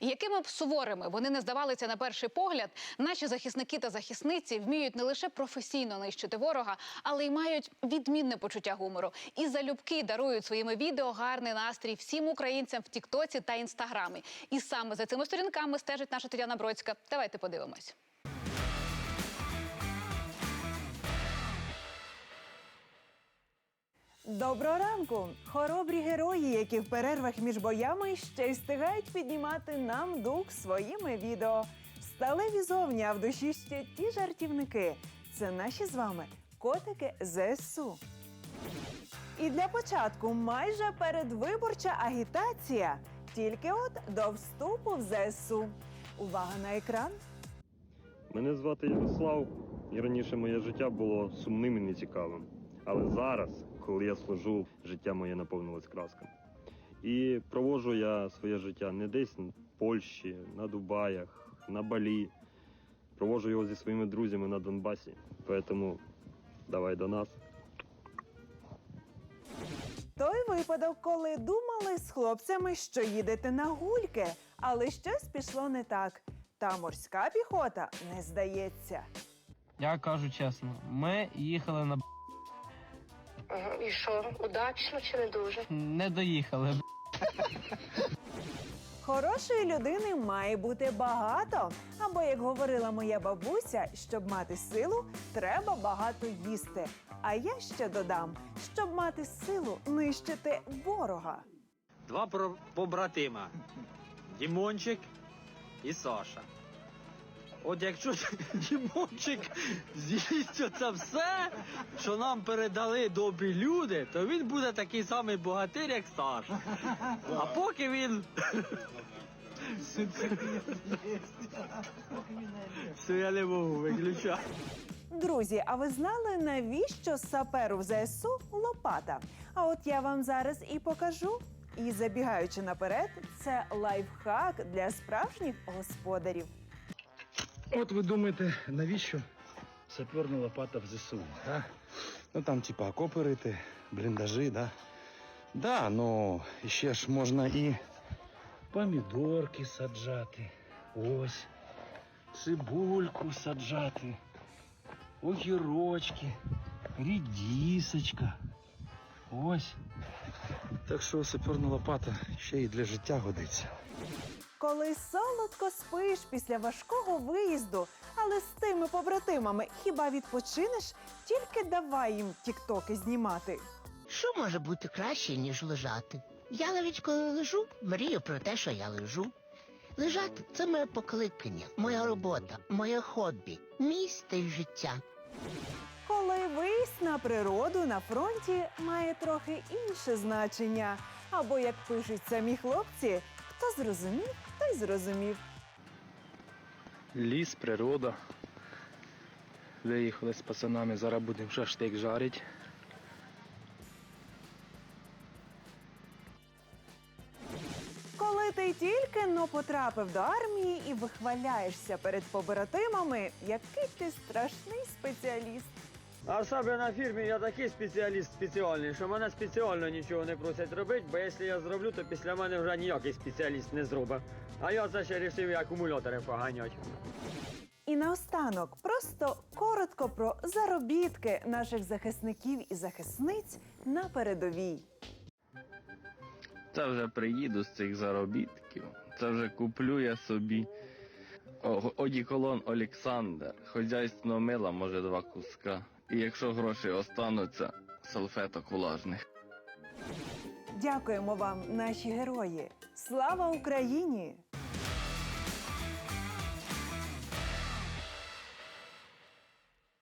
Якими б суворими вони не здавалися на перший погляд, наші захисники та захисниці вміють не лише професійно нищити ворога, але й мають відмінне почуття гумору. І залюбки дарують своїми відео гарний настрій всім українцям в Тіктоці та Інстаграмі. І саме за цими сторінками стежить наша Тетяна Бродська. Давайте подивимось. Доброго ранку! Хоробрі герої, які в перервах між боями ще й встигають піднімати нам дух своїми відео. Сталеві зовні, а в душі ще ті жартівники. Це наші з вами котики ЗСУ. І для початку майже передвиборча агітація. Тільки от до вступу в ЗСУ. Увага на екран. Мене звати Ярослав, і раніше моє життя було сумним і нецікавим. Але зараз, коли я служу, життя моє наповнилось красками. І проводжу я своє життя не десь в Польщі, на Дубаях, на Балі. Проводжу його зі своїми друзями на Донбасі. Тому давай до нас. Той випадок, коли думали з хлопцями, що їдете на гульки, але щось пішло не так. Та морська піхота не здається. Я кажу чесно, ми їхали на І що, удачно чи не дуже? не доїхали. Хорошої людини має бути багато. Або, як говорила моя бабуся, щоб мати силу, треба багато їсти. А я ще додам, щоб мати силу нищити ворога. Два про- побратима Дімончик і Саша. От якщо Дімончик з'їсть оце все, що нам передали добрі люди, то він буде такий самий богатир, як Саша. А поки він. Все, я не можу виключати. Друзі, а ви знали, навіщо саперу в ЗСУ лопата? А от я вам зараз і покажу. І забігаючи наперед, це лайфхак для справжніх господарів. От ви думаєте, навіщо саперна лопата в ЗСУ? Да? Ну там, типа, окопи рити, бліндажі, да? Да, ну ще ж можна і помідорки саджати. Ось. Цибульку саджати. Огірочки, рідісочка. Ось. Так що саперна лопата ще й для життя годиться. Коли солодко спиш після важкого виїзду, але з тими побратимами хіба відпочинеш? Тільки давай їм тіктоки знімати. Що може бути краще, ніж лежати? Я навіть коли лежу, мрію про те, що я лежу. Лежати це моє покликання, моя робота, моє хобі, мій стиль життя. Коли виїзд на природу на фронті має трохи інше значення. Або як пишуть самі хлопці, хто зрозумів, той зрозумів. Ліс, природа. Виїхали з пацанами, зараз будемо шашлик жарити. Коли ти тільки но потрапив до армії і вихваляєшся перед побратимами, який ти страшний спеціаліст. А себе на фірмі я такий спеціаліст спеціальний, що мене спеціально нічого не просять робити, бо якщо я зроблю, то після мене вже ніякий спеціаліст не зробить. А я це ще вирішив і акумулятори поганяти. І наостанок, просто коротко про заробітки наших захисників і захисниць на передовій. Це вже приїду з цих заробітків. Це вже куплю я собі. О- Одіколон Олександр, хозяйство мила, може два куска. І якщо гроші остануться, салфеток влажних. Дякуємо вам, наші герої! Слава Україні!